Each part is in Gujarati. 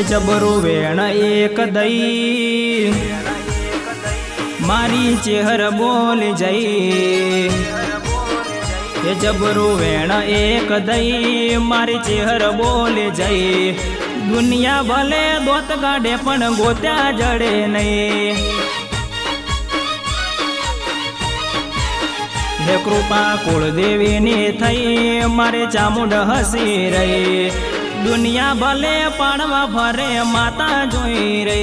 જબરું વેણ એક દઈ. મારી ચેહર બોલી જઈ. હે જબરો વેણ એક દઈ. મારી ચેહર બોલી જઈ. દુનિયા ભલે દોત ગાડે પણ ગોત્યા જડે નહીં. હે કૃપા કુળદેવીની થઈ, મારે ચામુંડ હસી રહી. દુનિયા ભલે પાડવા ફરે માતા જોઈ રે.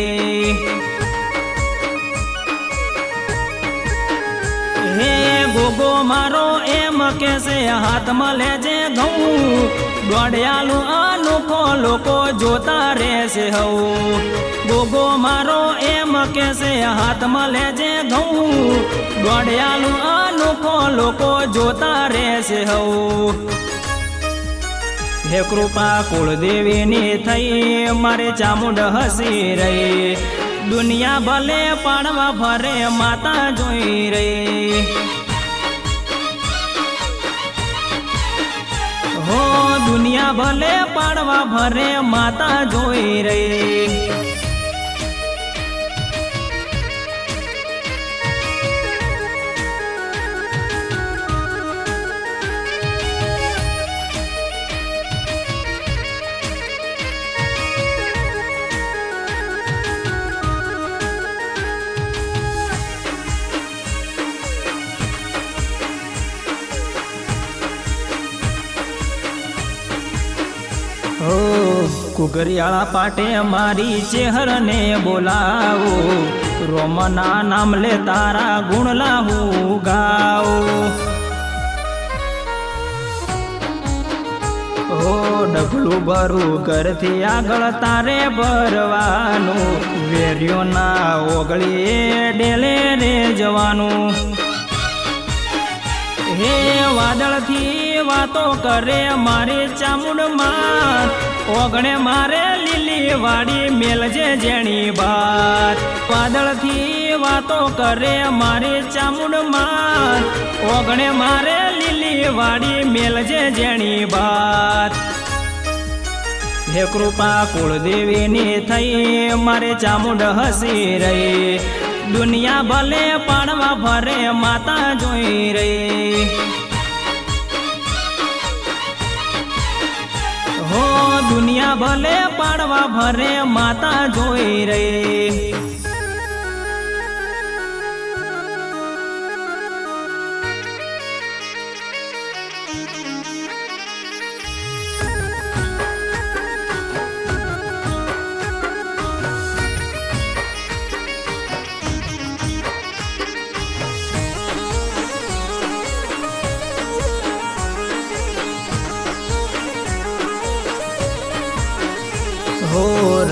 હે ગોગો મારો, એમ કેસે હાથમાં લેજે ઘઉં. દોડ્યાલું અનુખો લોકો જોતા રહેશે હવું ગોગો મારો, એમ કેસે હાથમાં લેજે ઘઉં. દોડ્યાલું અનુખો લોકો જોતા રહેશે હવું હે કૃપા કુળદેવીની થઈ, મારે ચામુંડ હસી રહી. દુનિયા ભલે પાડવા ફરે માતા જોઈ રહી. હો, દુનિયા ભલે પાડવા ભરે, માતા જોઈ રહી. કુકરિયાળા પાટે મારી ચહેરને બોલાવો. રોમના નામ લે તારા ગુણ લાવું ગાઓ. હો ડગલું ભરું ઘરથી આગળ તારે ભરવાનું. વેર્યોના ઓગળીએ ડેલે રે જવાનું. હે વાદળથી વાતો કરે મારી ચામુંડમાં. ઓગણે મારે લીલી વાડી મેલજે જેણી ભાત વાદળથી વાતો કરે મારી ચામુંડમાં. ઓગણે મારે લીલી વાડી મેલજે જેણી ભાત હે કૃપા કુળદેવીની થઈ, મારે ચામુંડ હસી રહી. દુનિયા ભલે પાડવા ફરે માતા જોઈ રહી. ભલે પાડવા ભરે માતા જોઈ રહી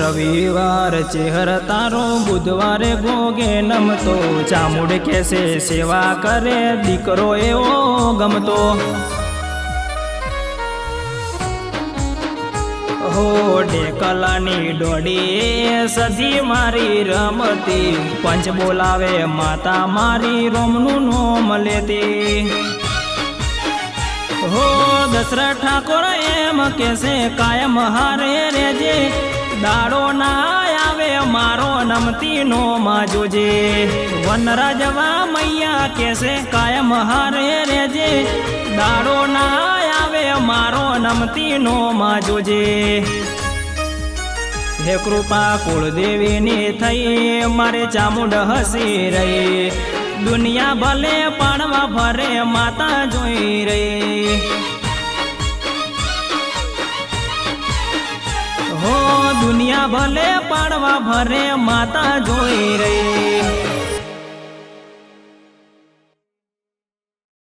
રવિવાર, ચેહર તારો બુધવારે ભોગે નમતો. ચામુડ કેસે સેવા કરે, દીકરો એવો ગમતો. હો ડેકલાની ડોડી, સધી મારી રમતી. પંચ બોલાવે, માતા મારી રોમનું નોમ લેતી. હો દસરા ઠાકોર, એમ કેસે, કાયમ હારે રેજે દાડો ના આવે મારો નમતી નો માં જોજે. વનરાજવા મૈયા કેસે કાયમ હારે રેજે દાડો ના આવે મારો નમતી નો માં જોજે. હે કૃપા કુળદેવીની થઈ, મારે ચામુંડ હસી રહી. દુનિયા ભલે પાડવા ભરે, માતા જોઈ રહી. દુનિયા ભલે પાડવા ભરે માતા જોઈ રહી.